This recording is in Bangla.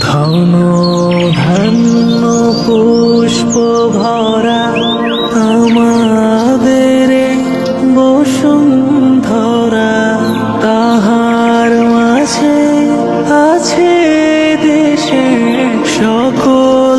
ধন ধন্য পুষ্প ভরা আমাদের বসুন্ধরা। তাহার মাঝে আছে দেশে সকল